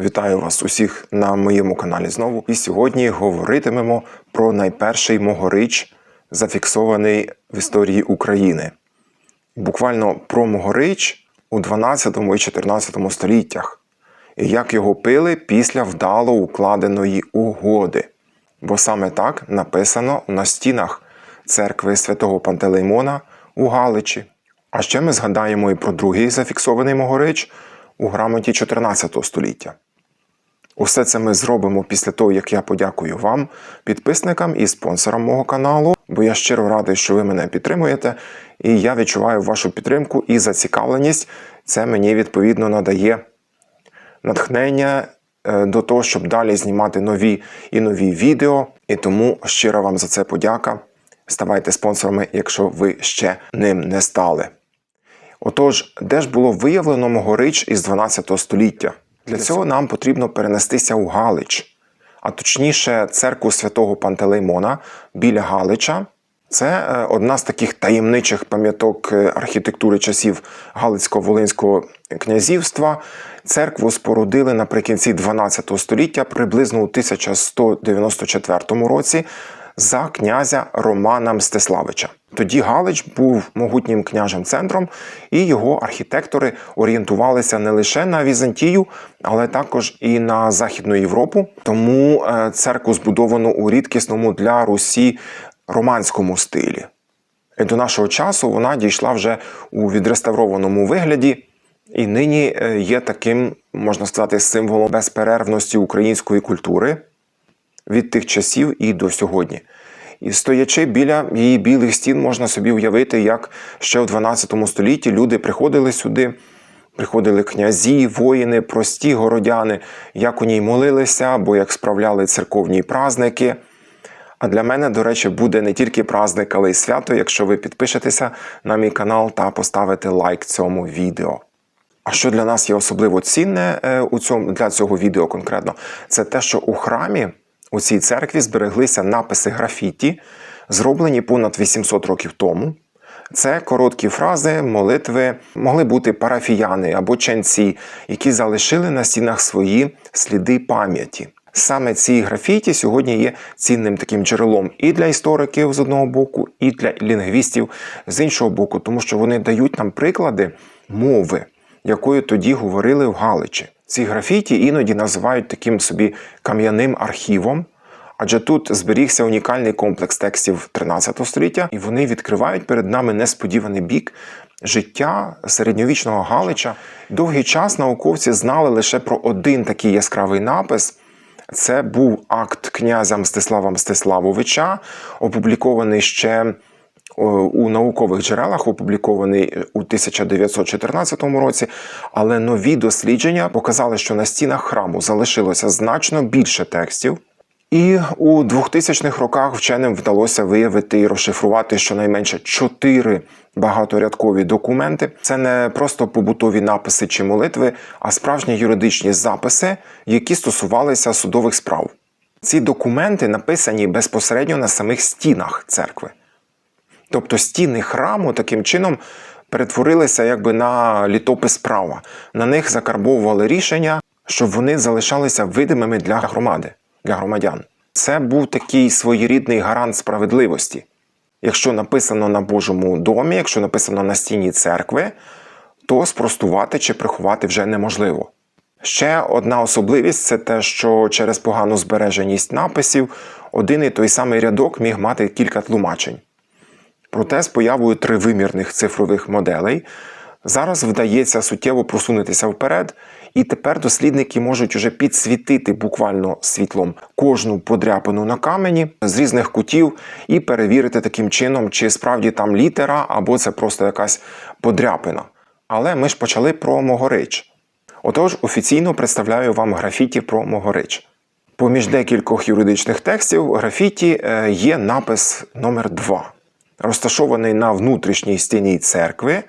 Вітаю вас усіх на моєму каналі знову. І сьогодні говоритимемо про найперший могорич, зафіксований в історії України. Буквально про могорич у 12 і 14 століттях, і як його пили після вдало укладеної угоди. Бо саме так написано на стінах церкви святого Пантелеймона у Галичі. А ще ми згадаємо і про другий зафіксований могорич у грамоті 14 століття. Усе це ми зробимо після того, як я подякую вам, підписникам і спонсорам мого каналу, бо я щиро радий, що ви мене підтримуєте, і я відчуваю вашу підтримку і зацікавленість. Це мені відповідно надає натхнення е, до того, щоб далі знімати нові і нові відео. І тому щира вам за це подяка. Ставайте спонсорами, якщо ви ще ним не стали. Отож, де ж було виявлено могорич із 12 століття? Для цього нам потрібно перенестися у Галич, а точніше, церкву святого Пантелеймона біля Галича. Це е, одна з таких таємничих пам'яток е, архітектури часів Галицько-Волинського князівства. Церкву спорудили наприкінці 12 століття, приблизно у 1194 році, за князя Романа Мстиславича. Тоді Галич був могутнім княжим центром, і його архітектори орієнтувалися не лише на Візантію, але також і на Західну Європу. Тому е, церкву збудовано у рідкісному для Русі романському стилі. І до нашого часу вона дійшла вже у відреставрованому вигляді, і нині е, є таким, можна сказати, символом безперервності української культури від тих часів і до сьогодні. І стоячи біля її білих стін, можна собі уявити, як ще у 12 столітті люди приходили сюди, приходили князі, воїни, прості городяни, як у ній молилися, або як справляли церковні праздники. А для мене, до речі, буде не тільки праздник, але й свято, якщо ви підпишетеся на мій канал та поставите лайк цьому відео. А що для нас є особливо цінне е, у цьому для цього відео конкретно, це те, що у храмі у цій церкві збереглися написи графіті, зроблені понад 800 років тому. Це короткі фрази, молитви, могли бути парафіяни або ченці, які залишили на стінах свої сліди пам'яті. Саме ці графіті сьогодні є цінним таким джерелом і для істориків з одного боку, і для лінгвістів з іншого боку, тому що вони дають нам приклади мови, якою тоді говорили в Галичі. Ці графіті іноді називають таким собі кам'яним архівом, адже тут зберігся унікальний комплекс текстів 13 століття, і вони відкривають перед нами несподіваний бік життя середньовічного Галича. Довгий час науковці знали лише про один такий яскравий напис. Це був акт князя Мстислава Мстиславовича, опублікований ще у наукових джерелах, опублікований у 1914 році. Але нові дослідження показали, що на стінах храму залишилося значно більше текстів. І у 2000-х роках вченим вдалося виявити і розшифрувати щонайменше чотири багаторядкові документи. Це не просто побутові написи чи молитви, а справжні юридичні записи, які стосувалися судових справ. Ці документи написані безпосередньо на самих стінах церкви. Тобто стіни храму таким чином перетворилися якби на літопис права. На них закарбовували рішення, щоб вони залишалися видимими для громади, для громадян. Це був такий своєрідний гарант справедливості. Якщо написано на Божому домі, якщо написано на стіні церкви, то спростувати чи приховати вже неможливо. Ще одна особливість це те, що через погану збереженість написів один і той самий рядок міг мати кілька тлумачень. Проте з появою тривимірних цифрових моделей зараз вдається суттєво просунутися вперед, і тепер дослідники можуть уже підсвітити буквально світлом кожну подряпину на камені з різних кутів і перевірити таким чином, чи справді там літера або це просто якась подряпина. Але ми ж почали про Могорич. Отож, офіційно представляю вам графіті про Могорич. Поміж декількох юридичних текстів графіті е, є напис номер 2 розташований на внутрішній стіні церкви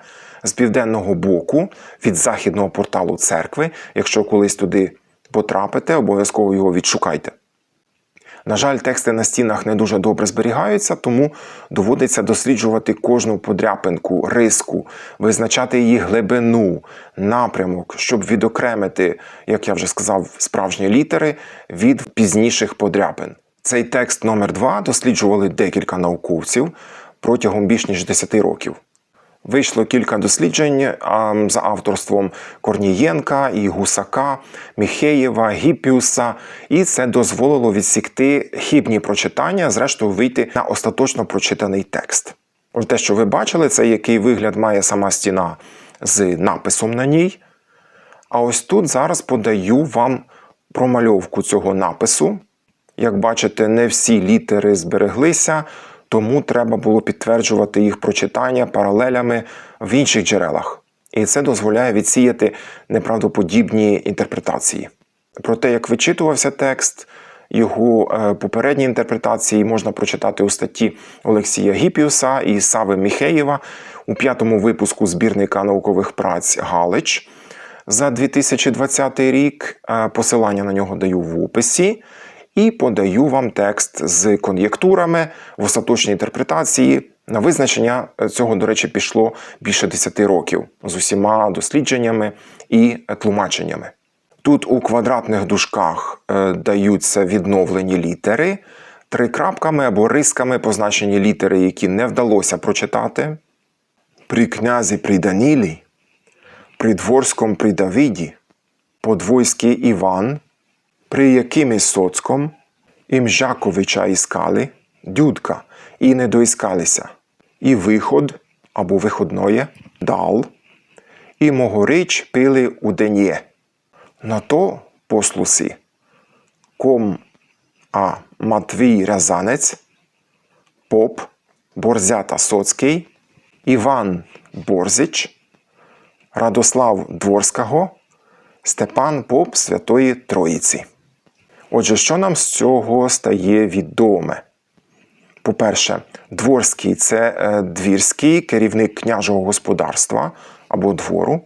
з південного боку від західного порталу церкви. Якщо колись туди потрапите, обов'язково його відшукайте. На жаль, тексти на стінах не дуже добре зберігаються, тому доводиться досліджувати кожну подряпинку, риску, визначати її глибину, напрямок, щоб відокремити, як я вже сказав, справжні літери від пізніших подряпин. Цей текст номер 2 досліджували декілька науковців протягом більш ніж 10 років. Вийшло кілька досліджень за авторством Корнієнка і Гусака, Міхеєва, Гіппіуса, і це дозволило відсікти хібні прочитання, зрештою вийти на остаточно прочитаний текст. Те, що ви бачили, це який вигляд має сама стіна з написом на ній. А ось тут зараз подаю вам промальовку цього напису. Як бачите, не всі літери збереглися, тому треба було підтверджувати їх прочитання паралелями в інших джерелах. І це дозволяє відсіяти неправдоподібні інтерпретації. Про те, як вичитувався текст, його е, попередні інтерпретації можна прочитати у статті Олексія Гіпіуса і Сави Міхеєва у п'ятому випуску збірника наукових праць Галич за 2020 рік. Е, Посилання на нього даю в описі. І подаю вам текст з кон'єктурами в остаточній інтерпретації. На визначення цього, до речі, пішло більше 10 років з усіма дослідженнями і тлумаченнями. Тут у квадратних дужках е, даються відновлені літери, трикрапками або рисками позначені літери, які не вдалося прочитати. При князі при Данілі, при дворському при Давіді, подвойський Іван, при якимсь соцком, ім Жаковича іскали, дюдка, і не доіскалися, і виход або виходноє дал, і могорич пили у денє. На то послуси, ком а Матвій Рязанець, поп Борзята Соцький, Іван Борзич, Радослав Дворського, Степан Поп Святої Троїці. Отже, що нам з цього стає відоме? По-перше, дворський це е, двірський керівник княжого господарства або двору.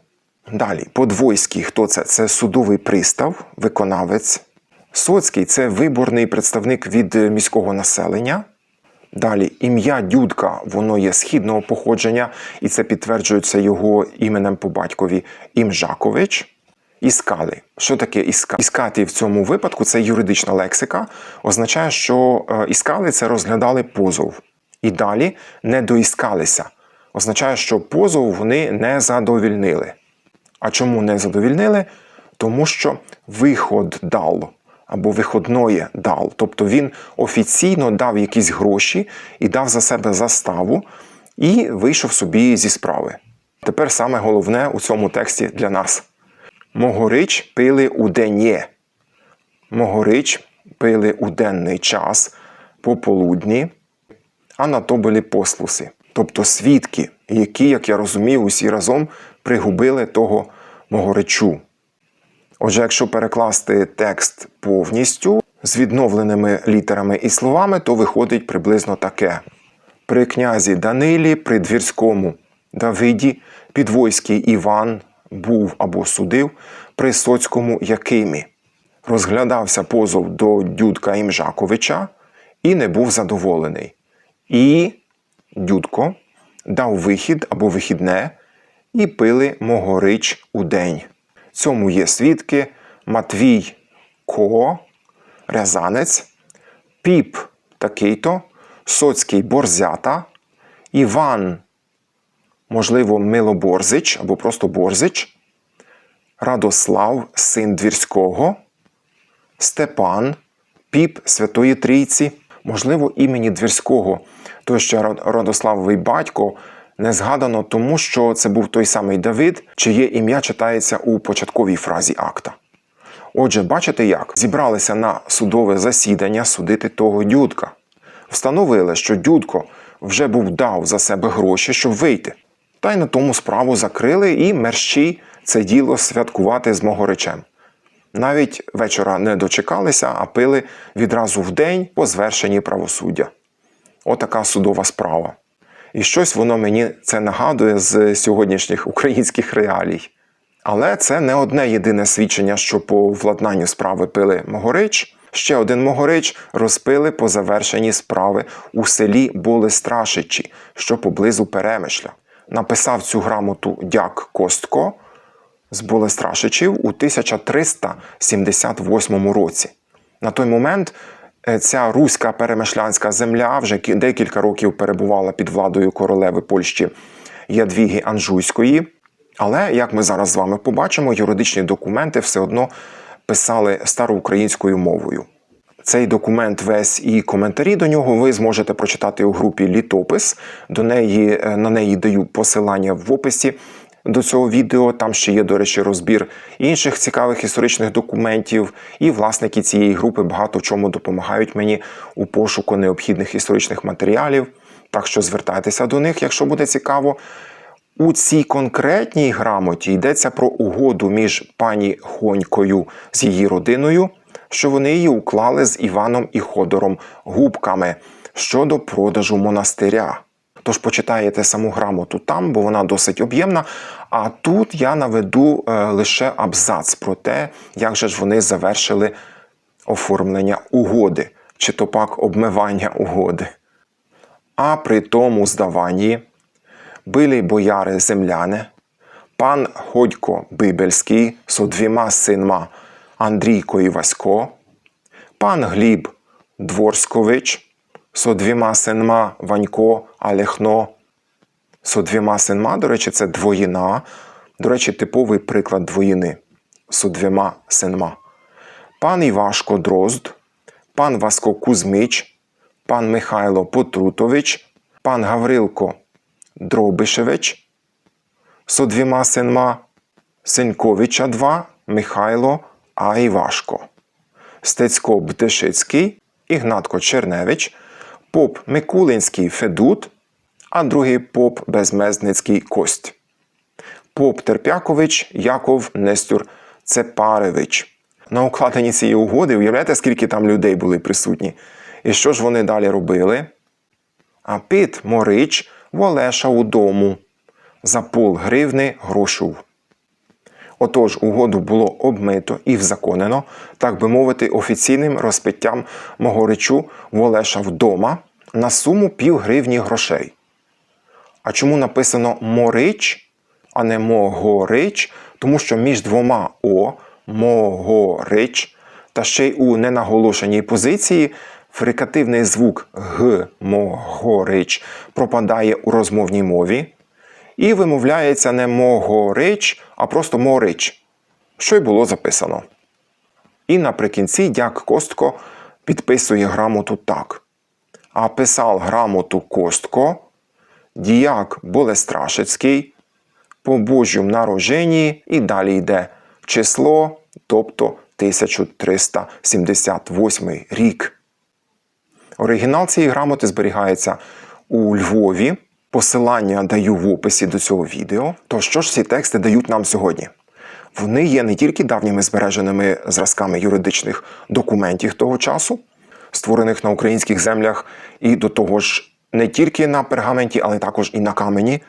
Далі, подвойський, хто це? Це судовий пристав, виконавець. Соцький це виборний представник від е, міського населення. Далі ім'я Дюдка, воно є східного походження, і це підтверджується його іменем по батькові Імжакович. Іскали. Що таке іска? Іскати в цьому випадку це юридична лексика, означає, що е, іскали це розглядали позов. І далі не доіскалися. Означає, що позов вони не задовільнили. А чому не задовільнили? Тому що виход дал або виходної дал. Тобто він офіційно дав якісь гроші і дав за себе заставу і вийшов собі зі справи. Тепер саме головне у цьому тексті для нас. Могорич пили у денє. Могорич пили у денний час пополудні, а на то були послуси. Тобто свідки, які, як я розумію, усі разом пригубили того могоричу. Отже, якщо перекласти текст повністю з відновленими літерами і словами, то виходить приблизно таке: при князі Данилі, при двірському Давиді, підвойський Іван був або судив, при соцькому Якимі. Розглядався позов до Дюдка Імжаковича і не був задоволений. І Дюдко дав вихід або вихідне і пили могорич у день. Цьому є свідки Матвій Ко, Рязанець, Піп такий-то, Соцький Борзята, Іван, можливо, Милоборзич або просто Борзич, Радослав, син Двірського, Степан, Піп Святої Трійці, можливо, імені Двірського, той ще Радославовий батько, не згадано тому, що це був той самий Давид, чиє ім'я читається у початковій фразі акта. Отже, бачите як? Зібралися на судове засідання судити того дюдка. Встановили, що дюдко вже був дав за себе гроші, щоб вийти. Та й на тому справу закрили і мерщій це діло святкувати з Могоричем. Навіть вечора не дочекалися, а пили відразу в день по звершенні правосуддя. Отака судова справа. І щось воно мені це нагадує з сьогоднішніх українських реалій. Але це не одне єдине свідчення, що по владнанню справи пили Могорич. Ще один могорич розпили по завершенні справи у селі Болестрашичі, що поблизу Перемишля. Написав цю грамоту дяк Костко з Болестрашичів у 1378 році. На той момент е, ця руська перемишлянська земля вже декілька років перебувала під владою королеви Польщі Ядвіги Анжуйської. Але, як ми зараз з вами побачимо, юридичні документи все одно писали староукраїнською мовою. Цей документ весь і коментарі до нього ви зможете прочитати у групі Літопис. До неї, е, на неї даю посилання в описі до цього відео. Там ще є, до речі, розбір інших цікавих історичних документів. І власники цієї групи багато в чому допомагають мені у пошуку необхідних історичних матеріалів. Так що звертайтеся до них, якщо буде цікаво. У цій конкретній грамоті йдеться про угоду між пані Хонькою з її родиною, що вони її уклали з Іваном і Ходором Губками щодо продажу монастиря. Тож почитаєте саму грамоту там, бо вона досить об'ємна. А тут я наведу е, лише абзац про те, як же ж вони завершили оформлення угоди, чи то пак обмивання угоди. А при тому здаванні били бояри земляне, пан Ходько Бибельський со двома синма Андрійко і Васько, пан Гліб Дворськович со двома синма Ванько Алехно, со двома синма, до речі, це двоїна, до речі, типовий приклад двоїни. Со двома синма. Пан Івашко Дрозд, пан Васко Кузьмич, пан Михайло Потрутович, пан Гаврилко Дробишевич, со двома синма Сеньковича два, Михайло, а Івашко, Стецько Бдешицький, Ігнатко Черневич, поп Микулинський Федут, а другий поп Безмезницький Кость. Поп Терпякович Яков Нестюр Цепаревич. На укладенні цієї угоди уявляєте, скільки там людей були присутні? І що ж вони далі робили? А пит Морич Волеша у дому за пол гривни грошов. Отож, угоду було обмито і взаконено, так би мовити, офіційним розпиттям Могоричу Волеша вдома на суму пів гривні грошей. А чому написано Морич, а не Могорич? Тому що між двома О Могорич та ще й у ненаголошеній позиції фрикативний звук Г Могорич пропадає у розмовній мові і вимовляється не Могорич, а просто Морич, що й було записано. І наприкінці дяк Костко підписує грамоту так. А писав грамоту Костко, діяк Болестрашицький, по Божому народженні і далі йде число, тобто 1378 рік. Оригінал цієї грамоти зберігається у Львові. Посилання даю в описі до цього відео. То що ж ці тексти дають нам сьогодні? Вони є не тільки давніми збереженими зразками юридичних документів того часу, створених на українських землях, і до того ж не тільки на пергаменті, але також і на камені.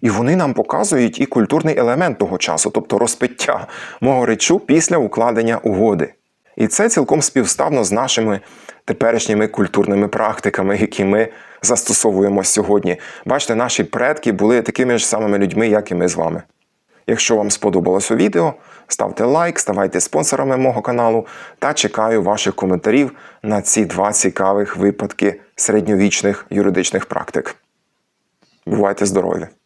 І вони нам показують і культурний елемент того часу, тобто розпиття мого речу після укладення угоди. І це цілком співставно з нашими теперішніми культурними практиками, які ми застосовуємо сьогодні. Бачите, наші предки були такими ж самими людьми, як і ми з вами. Якщо вам сподобалося відео, ставте лайк, ставайте спонсорами мого каналу та чекаю ваших коментарів на ці два цікавих випадки середньовічних юридичних практик. Бувайте здорові!